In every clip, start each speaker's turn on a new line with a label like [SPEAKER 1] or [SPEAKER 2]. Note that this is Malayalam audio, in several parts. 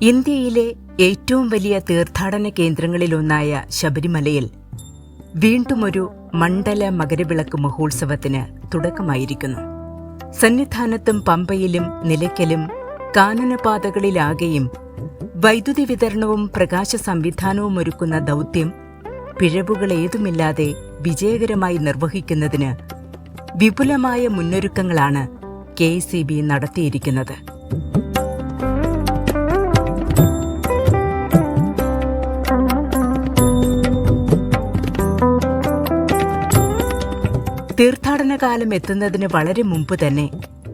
[SPEAKER 1] ഇന്ത്യയിലെ ഏറ്റവും വലിയ തീർത്ഥാടന കേന്ദ്രങ്ങളിലൊന്നായ ശബരിമലയിൽ വീണ്ടുമൊരു മണ്ഡല മകരവിളക്ക് മഹോത്സവത്തിന് തുടക്കമായിരിക്കുന്നു. സന്നിധാനത്തും പമ്പയിലും നിലയ്ക്കലും കാനനപാതകളിലാകെയും വൈദ്യുതി വിതരണവും പ്രകാശ സംവിധാനവും ഒരുക്കുന്ന ദൗത്യം പിഴവുകളേതുമില്ലാതെ വിജയകരമായി നിർവഹിക്കുന്നതിന് വിപുലമായ മുന്നൊരുക്കങ്ങളാണ് കെ നടത്തിയിരിക്കുന്നത്. തീർത്ഥാടന കാലം എത്തുന്നതിന് വളരെ മുമ്പ് തന്നെ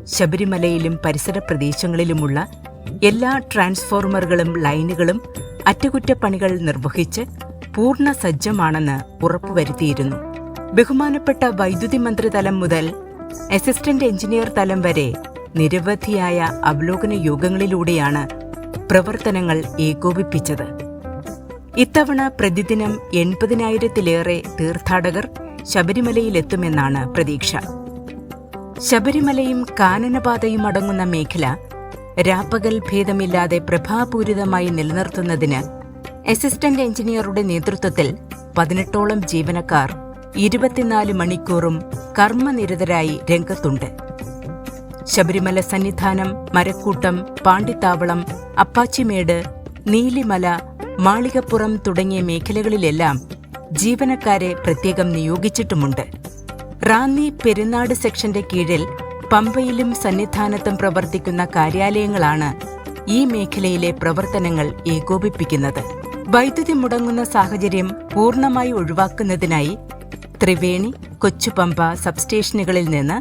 [SPEAKER 1] ശബരിമലയിലും പരിസര പ്രദേശങ്ങളിലുമുള്ള എല്ലാ ട്രാൻസ്ഫോർമറുകളും ലൈനുകളും അറ്റകുറ്റപ്പണികൾ നിർവഹിച്ച് പൂർണ സജ്ജമാണെന്ന് ഉറപ്പുവരുത്തിയിരുന്നു. ബഹുമാനപ്പെട്ട വൈദ്യുതി മന്ത്രി തലം മുതൽ അസിസ്റ്റന്റ് എഞ്ചിനീയർ തലം വരെ നിരവധിയായ അവലോകന യോഗങ്ങളിലൂടെയാണ് പ്രവർത്തനങ്ങൾ ഏകോപിപ്പിച്ചത്. ഇത്തവണ പ്രതിദിനം എൺപതിനായിരത്തിലേറെ തീർത്ഥാടകർ ശബരിമലയിലെത്തുമെന്നാണ് പ്രതീക്ഷ. ശബരിമലയും കാനനപാതയും അടങ്ങുന്ന മേഖല രാപ്പകൽ ഭേദമില്ലാതെ പ്രഭാപൂരിതമായി നിലനിർത്തുന്നതിന് അസിസ്റ്റന്റ് എഞ്ചിനീയറുടെ നേതൃത്വത്തിൽ പതിനെട്ടോളം ജീവനക്കാർ ഇരുപത്തിനാല് മണിക്കൂറും കർമ്മനിരതരായി രംഗത്തുണ്ട്. ശബരിമല സന്നിധാനം മരക്കൂട്ടം പാണ്ടിത്താവളം അപ്പാച്ചിമേട് നീലിമല മാളികപ്പുറം തുടങ്ങിയ മേഖലകളിലെല്ലാം ജീവനക്കാരെ പ്രത്യേകം നിയോഗിച്ചിട്ടുമുണ്ട്. റാന്നി പെരുന്നാട് സെക്ഷന്റെ കീഴിൽ പമ്പയിലും സന്നിധാനത്തും പ്രവർത്തിക്കുന്ന കാര്യാലയങ്ങളാണ് ഈ മേഖലയിലെ പ്രവർത്തനങ്ങൾ ഏകോപിപ്പിക്കുന്നത്. വൈദ്യുതി മുടങ്ങുന്ന സാഹചര്യം പൂർണമായി ഒഴിവാക്കുന്നതിനായി ത്രിവേണി കൊച്ചുപമ്പ സബ്സ്റ്റേഷനുകളിൽ നിന്ന്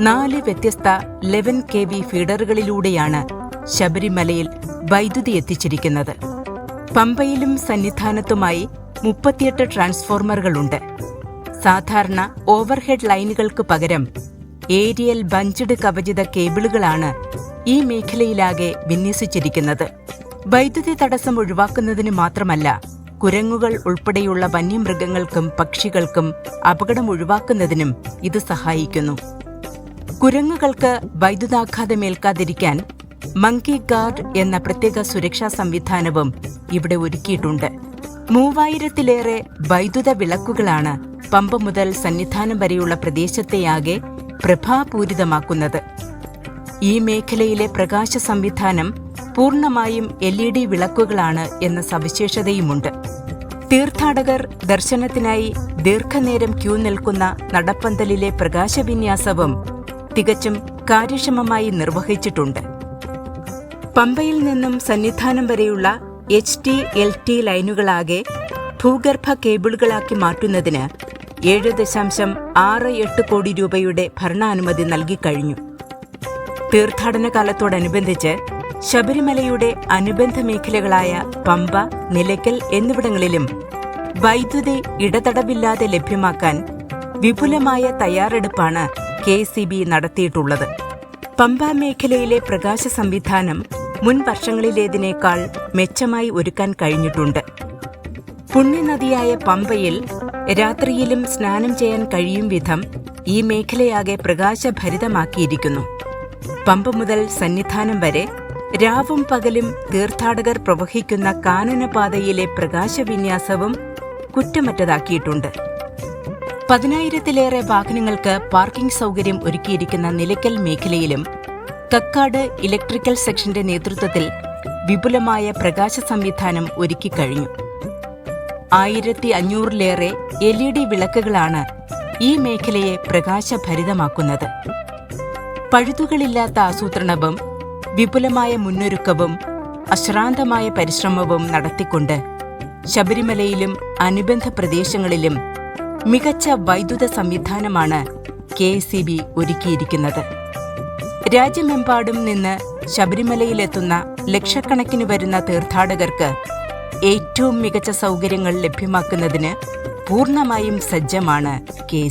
[SPEAKER 1] നാല് വ്യത്യസ്ത ലെവൻ കെ വി ഫീഡറുകളിലൂടെയാണ് ശബരിമലയിൽ വൈദ്യുതി എത്തിച്ചിരിക്കുന്നത്. പമ്പയിലും സന്നിധാനത്തുമായി മുപ്പത്തിയെട്ട് ട്രാൻസ്ഫോർമറുകളുണ്ട്. സാധാരണ ഓവർഹെഡ് ലൈനുകൾക്ക് പകരം ഏരിയൽ ബഞ്ചഡ് കവചിത കേബിളുകളാണ് ഈ മേഖലയിലാകെ വിന്യസിച്ചിരിക്കുന്നത്. വൈദ്യുതി തടസ്സം ഒഴിവാക്കുന്നതിന് മാത്രമല്ല കുരങ്ങുകൾ ഉൾപ്പെടെയുള്ള വന്യമൃഗങ്ങൾക്കും പക്ഷികൾക്കും അപകടം ഒഴിവാക്കുന്നതിനും ഇത് സഹായിക്കുന്നു. കുരങ്ങുകൾക്ക് വൈദ്യുതാഘാതമേൽക്കാതിരിക്കാൻ മങ്കി ഗാർഡ് എന്ന പ്രത്യേക സുരക്ഷാ സംവിധാനവും ഇവിടെ ഒരുക്കിയിട്ടുണ്ട്. മൂവായിരത്തിലേറെ വൈദ്യുത വിളക്കുകളാണ് പമ്പ മുതൽ സന്നിധാനം വരെയുള്ള പ്രദേശത്തെയാകെ പ്രഭാപൂരിതമാക്കുന്നത്. ഈ മേഖലയിലെ പ്രകാശ സംവിധാനം പൂർണമായും എൽ ഇ ഡി വിളക്കുകളാണ് എന്ന സവിശേഷതയുമുണ്ട്. തീർത്ഥാടകർ ദർശനത്തിനായി ദീർഘനേരം ക്യൂ നിൽക്കുന്ന നടപ്പന്തലിലെ പ്രകാശവിന്യാസവും തികച്ചും കാര്യക്ഷമമായി നിർവഹിച്ചിട്ടുണ്ട്. പമ്പയിൽ നിന്നും സന്നിധാനം വരെയുള്ള എച്ച് ടി എൽ ടി ലൈനുകളാകെ ഭൂഗർഭ കേബിളുകളാക്കി മാറ്റുന്നതിന് ഏഴ് ദശാംശം ആറ് എട്ട് കോടി രൂപയുടെ ഭരണാനുമതി നൽകിക്കഴിഞ്ഞു. തീർത്ഥാടന കാലത്തോടനുബന്ധിച്ച് ശബരിമലയുടെ അനുബന്ധ മേഖലകളായ പമ്പ നിലയ്ക്കൽ എന്നിവിടങ്ങളിലും വൈദ്യുതി ഇടതടവില്ലാതെ ലഭ്യമാക്കാൻ വിപുലമായ തയ്യാറെടുപ്പാണ് കെ നടത്തിയിട്ടുള്ളത്. പമ്പ മേഖലയിലെ പ്രകാശ സംവിധാനം മുൻ വർഷങ്ങളിലേതിനേക്കാൾ മെച്ചമായി ഒരുക്കാൻ കഴിഞ്ഞിട്ടുണ്ട്. പുണ്യനദിയായ പമ്പയിൽ രാത്രിയിലും സ്നാനം ചെയ്യാൻ കഴിയും വിധം ഈ മേഖലയാകെ പ്രകാശഭരിതമാക്കിയിരിക്കുന്നു. പമ്പ മുതൽ സന്നിധാനം വരെ രാവും പകലും തീർത്ഥാടകർ പ്രവഹിക്കുന്ന കാനനപാതയിലെ പ്രകാശവിന്യാസവും കുറ്റമറ്റതാക്കിയിട്ടുണ്ട്. പതിനായിരത്തിലേറെ വാഹനങ്ങൾക്ക് പാർക്കിംഗ് സൗകര്യം ഒരുക്കിയിരിക്കുന്ന നിലയ്ക്കൽ മേഖലയിലും കക്കാട് ഇലക്ട്രിക്കൽ സെക്ഷന്റെ നേതൃത്വത്തിൽ വിപുലമായ പ്രകാശ സംവിധാനം ഒരുക്കിക്കഴിഞ്ഞു ആയിരത്തി അഞ്ഞൂറിലേറെ എൽ ഇ ഡി വിളക്കുകളാണ് ഈ മേഖലയെ പ്രകാശഭരിതമാക്കുന്നത്. പഴുതുകളില്ലാത്ത ആസൂത്രണവും വിപുലമായ മുന്നൊരുക്കവും അശ്രാന്തമായ പരിശ്രമവും നടത്തിക്കൊണ്ട് ശബരിമലയിലും അനുബന്ധ പ്രദേശങ്ങളിലും മികച്ച വൈദ്യുത സംവിധാനമാണ് കെ ഒരുക്കിയിരിക്കുന്നത്. രാജ്യമെമ്പാടും നിന്ന് ശബരിമലയിലെത്തുന്ന ലക്ഷക്കണക്കിന് വരുന്ന തീർത്ഥാടകർക്ക് ഏറ്റവും മികച്ച സൗകര്യങ്ങൾ ലഭ്യമാക്കുന്നതിന് പൂർണമായും സജ്ജമാണ് കെ